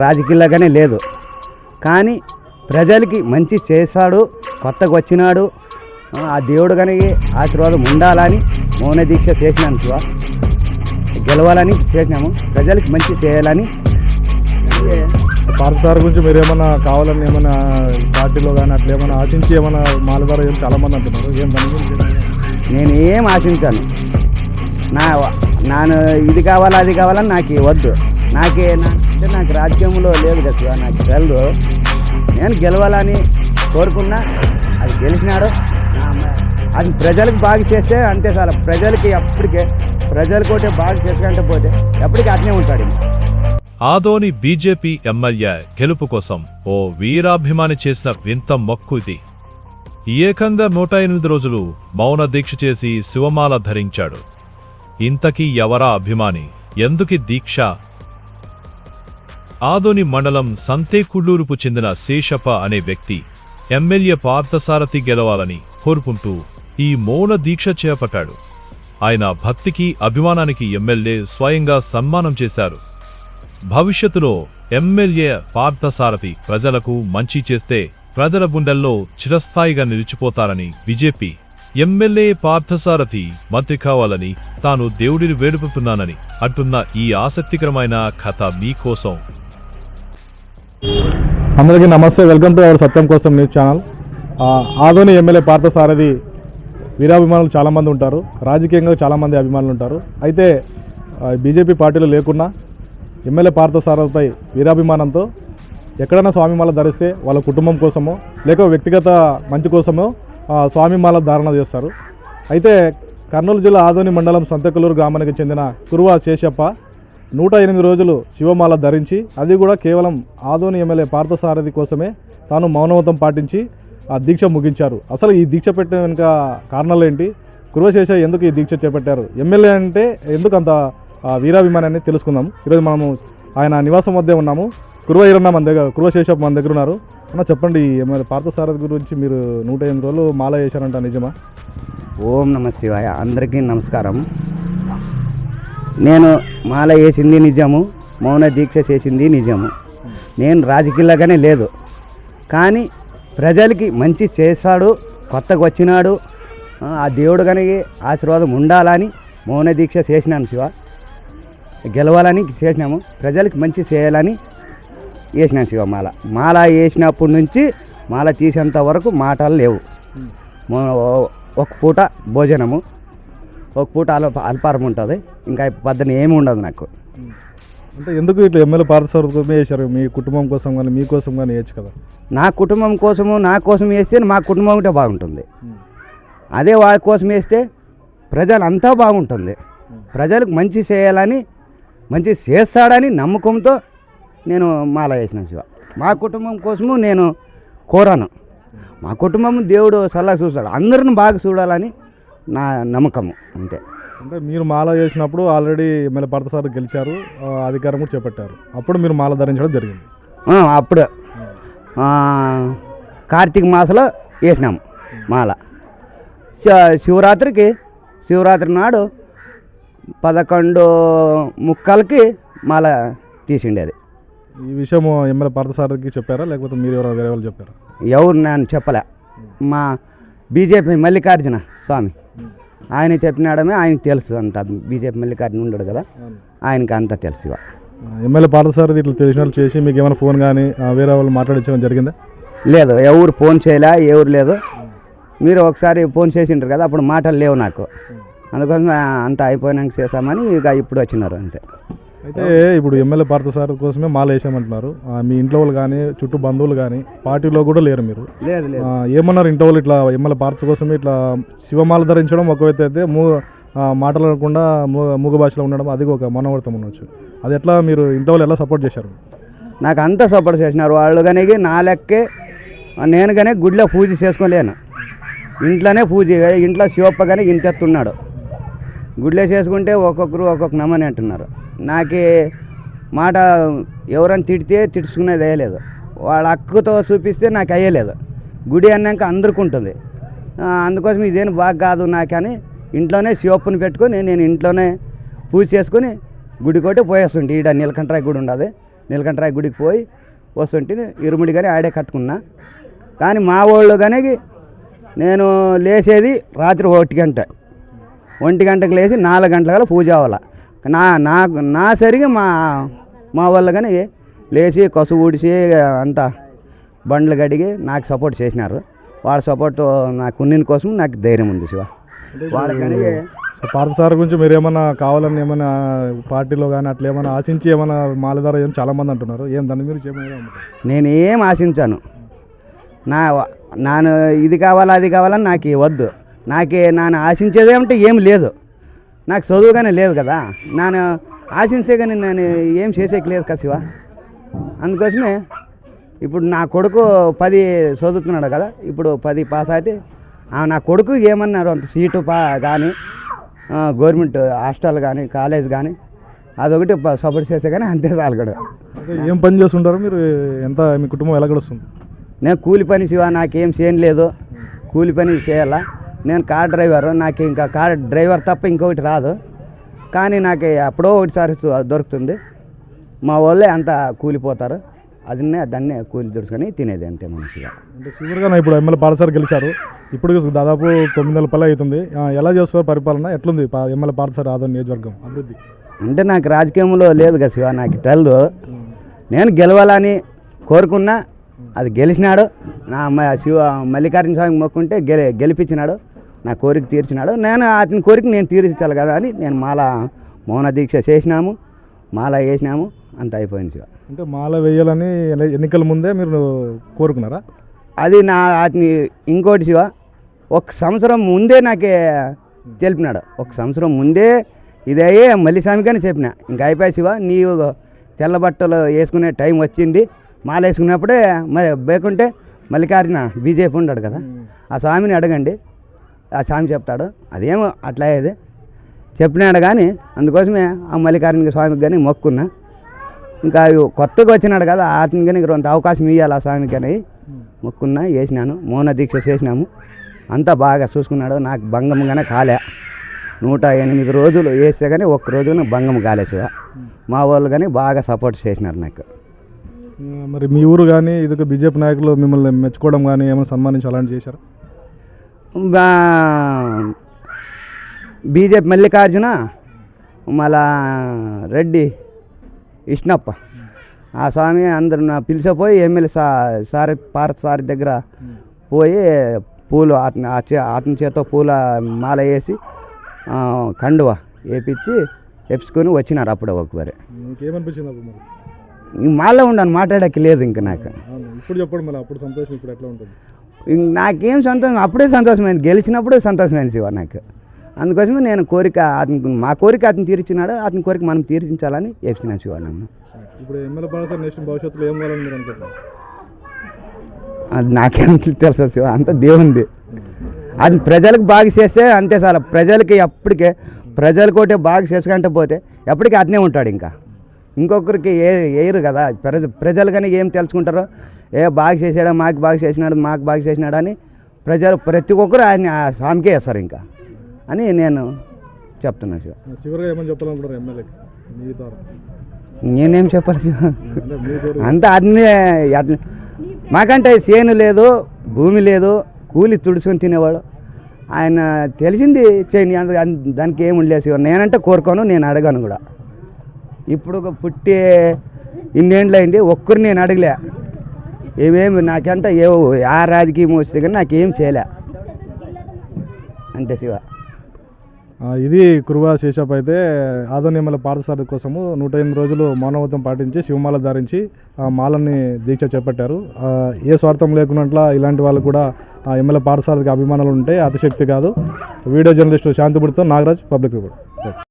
రాజకీయంలాగానే లేదు. కానీ ప్రజలకి మంచి చేశాడు కొత్తగా వచ్చినాడు. ఆ, దేవుడు కనుక ఆశీర్వాదం ఉండాలని మౌన దీక్ష చేసినాను శివ. గెలవాలని చేసినాము. ప్రజలకి మంచి చేయాలని. పార్థ సార్ గురించి మీరు ఏమైనా కావాలని ఏమైనా పార్టీలో కానీ అట్లా ఏమైనా ఆశించి ఏమైనా మాల ద్వారా ఏం చాలా మంది అంటున్నారు. ఏం దాని గురించి? ఏమైనా? నేను ఏం ఆశించాను? నా నాను ఇది కావాలా అది కావాలని నాకు వద్దు. నాకేనా అంటే నాకు రాజకీయంలో లేదు కదా నాకు తెలదు. నేను గెలవాలని కోరుకున్నా అది గెలిచినాడు. అది ప్రజలకు బాగా చేస్తే అంతే చాలా ప్రజలకి ఎప్పటికే ప్రజలకు ఒకటే బాగా చేసుకుంటే పోతే ఎప్పటికీ అట్నే ఉంటాడు ఆదోని బీజేపీ ఎమ్మెల్యే గెలుపు కోసం ఓ వీరాభిమాని చేసిన వింత మొక్కు ఇది. ఏకంగా నూట ఎనిమిది రోజులు మౌన దీక్ష చేసి శివమాల ధరించాడు. ఇంతకీ ఎవరా అభిమాని? ఎందుకి దీక్ష? ఆదోని మండలం సంతేకుళ్ళూరుకు చెందిన శేషప్ప అనే వ్యక్తి ఎమ్మెల్యే పార్థసారథి గెలవాలని కోరుకుంటూ ఈ మౌన దీక్ష చేపట్టాడు. ఆయన భక్తికి అభిమానానికి ఎమ్మెల్యే స్వయంగా సన్మానం చేశారు. భవిష్యత్తులో ఎమ్మెల్యే పార్థసారథి ప్రజలకు మంచి చేస్తే ప్రజల గుండెల్లో చిరస్థాయిగా నిలిచిపోతారని బీజేపీ ఎమ్మెల్యే పార్థసారథి మంత్రి కావాలని తాను దేవుడిని వేడుకుతున్నానని అంటున్న ఈ ఆసక్తికరమైన కథ మీకోసం అందరికీ నమస్తే. వెల్కమ్ టు అవర్ సత్యం కోసం news channel. Adoni MLA Parthasarathi వీరాభిమానులు చాలామంది ఉంటారు. రాజకీయంగా చాలామంది అభిమానులు ఉంటారు. అయితే బీజేపీ పార్టీలో లేకున్నా ఎమ్మెల్యే పార్థసారథిపై వీరాభిమానంతో ఎక్కడైనా స్వామిమాల ధరిస్తే వాళ్ళ కుటుంబం కోసమో లేక వ్యక్తిగత మంచి కోసమో స్వామిమాల ధారణ చేస్తారు. అయితే కర్నూలు జిల్లా ఆదోని మండలం సంతకలూరు గ్రామానికి చెందిన కురువా శేషప్ప నూట ఎనిమిది రోజులు శివమాల ధరించి అది కూడా కేవలం ఆదోని ఎమ్మెల్యే పార్థసారథి కోసమే తాను మౌనవతం పాటించి ఆ దీక్ష ముగించారు. అసలు ఈ దీక్ష పెట్టిన వెనుక కారణాలు ఏంటి? కురువశేష ఎందుకు ఈ దీక్ష చేపట్టారు? ఎమ్మెల్యే అంటే ఎందుకు అంత వీరాభిమానాన్ని తెలుసుకుందాం. ఈరోజు మనము ఆయన నివాసం వద్దే ఉన్నాము. కురువ ఈరన్న మన దగ్గర కురువశేష మన దగ్గర ఉన్నారు. అన్న చెప్పండి ఈ ఎమ్మెల్యే పార్థసారథి గురించి మీరు నూట ఎనిమిది రోజులు మాల చేశారంట నిజమా? ఓం నమ శివాయ. అందరికీ నమస్కారం. నేను మాల వేసింది నిజము మౌన దీక్ష చేసింది నిజము. నేను రాజకీయంలాగానే లేదు. కానీ ప్రజలకి మంచి చేశాడు కొత్తగా వచ్చినాడు. ఆ, దేవుడు కనుక ఆశీర్వాదం ఉండాలని మౌన దీక్ష చేసినాను శివ. గెలవాలని చేసినాము. ప్రజలకి మంచి చేయాలని వేసినాను శివ మాల. మాల వేసినప్పటి నుంచి మాల తీసేంత వరకు మాటలు లేవు. ఒక పూట భోజనము. ఒక పూట అల్ప అల్పారం ఉంటుంది. ఇంకా పద్దన ఏమి ఉండదు నాకు. అంటే ఎందుకు ఇట్లా ఎమ్మెల్యే పార్థసారథి చేశారు? మీ కుటుంబం కోసం కానీ మీకోసం కానీ వేయచ్చు కదా? నా కుటుంబం కోసము నా కోసం వేస్తే మా కుటుంబం ఉంటే బాగుంటుంది. అదే వాళ్ళ కోసం వేస్తే ప్రజలంతా బాగుంటుంది. ప్రజలకు మంచి చేయాలని మంచి చేస్తాడని నమ్మకంతో నేను మాల వేసిన శివ. మా కుటుంబం కోసము నేను కోరాను. మా కుటుంబం దేవుడు సలహా చూస్తాడు. అందరిని బాగా చూడాలని నా నమ్మకము అంతే. అంటే మీరు మాల చేసినప్పుడు ఆల్రెడీ ఎమ్మెల్యే పార్థసారథి గెలిచారు ఆ, అధికారం కూడా చేపట్టారు. అప్పుడు మీరు మాల ధరించడం జరిగింది. అప్పుడు. కార్తీక మాసంలో వేసినాము మాల. శివరాత్రికి శివరాత్రి నాడు పదకొండు ముక్కలకి మాల తీసిండేది. ఈ విషయం ఎమ్మెల్యే పార్థసారథికి చెప్పారా? లేకపోతే మీరు ఎవరో వేరే వాళ్ళు చెప్పారా? ఎవరు నేను చెప్పలే. మా బీజేపీ మల్లికార్జున స్వామి. ఆయన చెప్పినాడమే ఆయనకి తెలుసు అంత. బీజేపీ మల్లికార్జున ఉండడు కదా. ఆయనకి అంతా తెలుసు ఇవ. ఎమ్మెల్యే పార్థసారథి ఇట్లా తెలిసిన వాళ్ళు చేసి మీకు ఏమైనా ఫోన్ కానీ వేరే వాళ్ళు మాట్లాడించడం జరిగిందా? లేదు ఎవరు ఫోన్ చేయలే ఎవరు లేదు. మీరు ఒకసారి ఫోన్ చేసిండ్రు కదా అప్పుడు మాటలు లేవు నాకు. అందుకోసం అంతా అయిపోయినాక చేసామని ఇక ఇప్పుడు వచ్చినారు అంతే. అయితే ఇప్పుడు ఎమ్మెల్యే పార్థసారథి కోసమే మాల వేసామంటున్నారు. మీ ఇంట్లో వాళ్ళు కానీ చుట్టూ బంధువులు కానీ పార్టీలో కూడా లేరు మీరు. ఏమన్నారు ఇంట్లో వాళ్ళు ఇట్లా ఎమ్మెల్యే పార్థ కోసమే ఇట్లా శివమాల ధరించడం ఒకవైతే అయితే మూ మాట్లాడకుండా మూగ భాషలో ఉండడం అది ఒక మనోవర్తం ఉండొచ్చు అది ఎట్లా మీరు ఇంట్లో వాళ్ళు ఎలా సపోర్ట్ చేశారు? నాకు అంతా సపోర్ట్ చేసినారు. వాళ్ళు కానీ నా లెక్కే నేను కానీ గుడిలో పూజ చేసుకోలేను. ఇంట్లోనే పూజ ఇంట్లో శివప్ప కానీ ఇంతెత్తున్నాడు. గుడిలో చేసుకుంటే ఒక్కొక్కరు ఒక్కొక్క నమ్మని అంటున్నారు. నాకు మాట ఎవరైనా తిడితే తిట్టుకునేది వేయలేదు వాళ్ళ అక్కుతో చూపిస్తే నాకు అయ్యలేదు గుడి అన్నాక అందరికి ఉంటుంది. అందుకోసం ఇదేం బాగా కాదు నాకని ఇంట్లోనే శివప్పని పెట్టుకొని నేను ఇంట్లోనే పూజ చేసుకొని గుడి కొట్టి పోయేస్తుంటే. ఈడ నీలకంఠరాయి గుడి ఉండదు. నీలకంఠరాయి గుడికి పోయి వస్తుంటే ఇరుముడి కానీ ఆడే కట్టుకున్నా. కానీ మా వాళ్ళు కానీ నేను లేచేది రాత్రి ఒకటి గంట. ఒంటి గంటకు లేచి నాలుగు గంటల పూజ అవ్వాల. నా నాకు నా సరిగా మా మా వాళ్ళు కానీ లేచి కసు ఊడిసి అంతా బండ్లు గడిగి నాకు సపోర్ట్ చేసినారు. వాళ్ళ సపోర్ట్ నాకు ఉన్నిన కోసం నాకు ధైర్యం ఉంది శివ. వాళ్ళకని సో పార్థ సార్ గురించి మీరు ఏమన్నా కావాలని ఏమైనా పార్టీలో కానీ అట్లా ఏమైనా ఆశించి ఏమైనా మాలధార ఏం చాలా మంది అంటున్నారు. ఏం దాని ఏమైనా నేను ఏం ఆశించాను. నా నాను ఇది కావాలా అది కావాలని నాకు వద్దు. నాకే నాను ఆశించేది ఏమంటే ఏం లేదు. నాకు చదువుగానే లేదు కదా. నేను ఆశించే కానీ నేను ఏం చేసేకి లేదు కదా శివ. అందుకోసమే ఇప్పుడు నా కొడుకు పది చదువుతున్నాడు కదా. ఇప్పుడు పది పాస్ అయితే నా కొడుకు ఏమన్నారు అంత సీటు పా కానీ గవర్నమెంట్ హాస్టల్ కానీ కాలేజ్ కానీ అదొకటి సపోర్ట్ చేసే కానీ అంతే చాలు కూడా ఏం పని చేస్తుంటారు మీరు? ఎంత మీ కుటుంబం ఎలా గడుస్తుంది? నేను కూలి పని శివ నాకేం చేయని లేదు. కూలి పని చేయాలా? నేను కార్ డ్రైవర్ నాకు ఇంకా కార్ డ్రైవర్ తప్ప ఇంకొకటి రాదు. కానీ నాకు ఎప్పుడో ఒకటిసారి దొరుకుతుంది. మా వాళ్ళే అంతా కూలిపోతారు. అదన్నే దాన్నే కూలి దొరుకుని తినేది అంతే మనిషిగా. అంటే చివరిగా ఇప్పుడు ఎమ్మెల్యే పార్థసారి గెలిచారు. ఇప్పుడు దాదాపు తొమ్మిది నెలల పల్లె అవుతుంది. ఎలా చేస్తారు పరిపాలన? ఎట్లుంది ఎమ్మెల్యే పార్థసారి ఆదోని నియోజకవర్గం అభివృద్ధి? అంటే నాకు రాజకీయంలో లేదు కదా శివ నాకు తెలదు. నేను గెలవాలని కోరుకున్నా అది గెలిచినాడు. నా శివ మల్లికార్జున స్వామి మొక్కుంటే గెలి గెలిపించినాడు. నా కోరిక తీర్చినాడు. నేను అతని కోరిక నేను తీర్చాలి కదా అని నేను మాల మౌన దీక్ష చేసినాము. మాల వేసినాము. అంత అయిపోయింది శివ అంటే మాల వేయాలని ఎన్ని- ఎన్నికల ముందే మీరు కోరుకున్నారా? అది నా అతని ఇంకోటి శివ ఒక సంవత్సరం ముందే నాకే తెలిపినాడు. ఒక సంవత్సరం ముందే ఇదే మళ్ళీ స్వామికని చెప్పిన. ఇంకా అయిపోయి శివ నీవు తెల్ల బట్టలు వేసుకునే టైం వచ్చింది. మాల వేసుకున్నప్పుడే మరి బేకుంటే మల్లికార్జున బీజేపీ ఉన్నాడు కదా. ఆ స్వామిని అడగండి. ఆ స్వామి చెప్తాడు. అదేమో అట్లా అయ్యేది. చెప్పినాడు కానీ అందుకోసమే ఆ మల్లికార్జున స్వామికి కానీ మొక్కున్నా. ఇంకా అవి కొత్తగా వచ్చినాడు కదా అతనికి కానీ కొంత అవకాశం ఇవ్వాలి ఆ స్వామికి కానీ మొక్కున్నా వేసినాను మౌన దీక్ష చేసినాము. అంతా బాగా చూసుకున్నాడు. నాకు భంగంగానే కాలే. నూట ఎనిమిది రోజులు వేస్తే కానీ ఒక్క రోజున భంగం కాలే మా వాళ్ళు కానీ బాగా సపోర్ట్ చేసినారు నాకు. మరి మీ ఊరు కానీ ఇది బీజేపీ నాయకులు మిమ్మల్ని మెచ్చుకోవడం కానీ ఏమైనా సన్మానించి అలాంటి చేశారు? బీజేపీ మల్లికార్జున మళ్ళా రెడ్డి ఇష్ణప్ప ఆ స్వామి అందరు నా పిలిచిపోయి ఎమ్మెల్యే సా సారి పార్త సారి దగ్గర పోయి పూలు అతని అతని చేత పూల మాల వేసి కండువ వేపించి తెప్పించుకొని వచ్చినారు అప్పుడు ఇంకేమనిపించింది మాలో ఉండను మాట్లాడకి లేదు ఇంక నాకు. ఇప్పుడు చెప్పండి మళ్ళీ అప్పుడు సంతోషం ఇప్పుడు ఎట్లా ఉంటుంది? నాకేం సంతోషం? అప్పుడే సంతోషమైంది. గెలిచినప్పుడే సంతోషమైంది శివ నాకు. అందుకోసమే నేను కోరిక అతనికి మా కోరిక అతను తీర్చినాడు. అతని కోరిక మనం తీర్చించాలని చెప్తున్నా శివ నన్ను. ఇప్పుడు ఎమ్మెల్యే నెక్స్ట్ భవిష్యత్తులో ఏం కావాలని మీరు అనుకుంటున్నారు? అది నాకేం తెలుసు శివ. అంత దేవుంది. అది ప్రజలకు బాగా చేస్తే అంతే చాలా. ప్రజలకి ఎప్పటికే ప్రజలకోటే బాగా చేసుకుంటే పోతే ఎప్పటికీ అతనే ఉంటాడు ఇంకా. ఇంకొకరికి ఏ వేయరు కదా. ప్రజ ప్రజలు కానీ ఏం తెలుసుకుంటారో ఏ బాగా చేసాడో మాకు బాగా చేసినాడు మాకు బాగా చేసినాడు అని ప్రజలు ప్రతి ఒక్కరు ఆయన ఆ స్వామికే వేస్తారు ఇంకా అని నేను చెప్తున్నాను శివ. చివరిగా ఏమని చెప్పాలనుకుంటారు ఎమ్మెల్యేకి మీ ద్వారా. నేనేం చెప్పాలి శివ? అంతా అన్నీ మాకంటే చేను లేదు భూమి లేదు కూలి తుడుచుకొని తినేవాడు ఆయన తెలిసింది చేయని దానికి ఏమి ఉండలేదు నేనంటే కోరుకోను నేను అడగాను కూడా. ఇప్పుడు ఒక పుట్టి ఇన్నేండ్లు అయింది ఒక్కరు నేను అడగలే. ఏమేమి నాకంటే ఏ ఆ రాజకీయం వస్తే కానీ నాకేం చేయలే. అంతే శివ. ఇది కురువా శేషప్ అయితే ఆదోని ఎమ్మెల్యే పార్థసారథి కోసము నూట ఎనిమిది రోజులు మౌనవ్రతం పాటించి శివమాల ధరించి మాలని దీక్ష చేపట్టారు. ఏ స్వార్థం లేకున్నట్ల ఇలాంటి వాళ్ళు కూడా ఆ ఎమ్మెల్యే పార్థసారథికి అభిమానాలు ఉంటే అతిశక్తి కాదు. వీడియో జర్నలిస్టు శాంతిపుడితో నాగరాజ్ పబ్లిక్ రిపోర్ట్.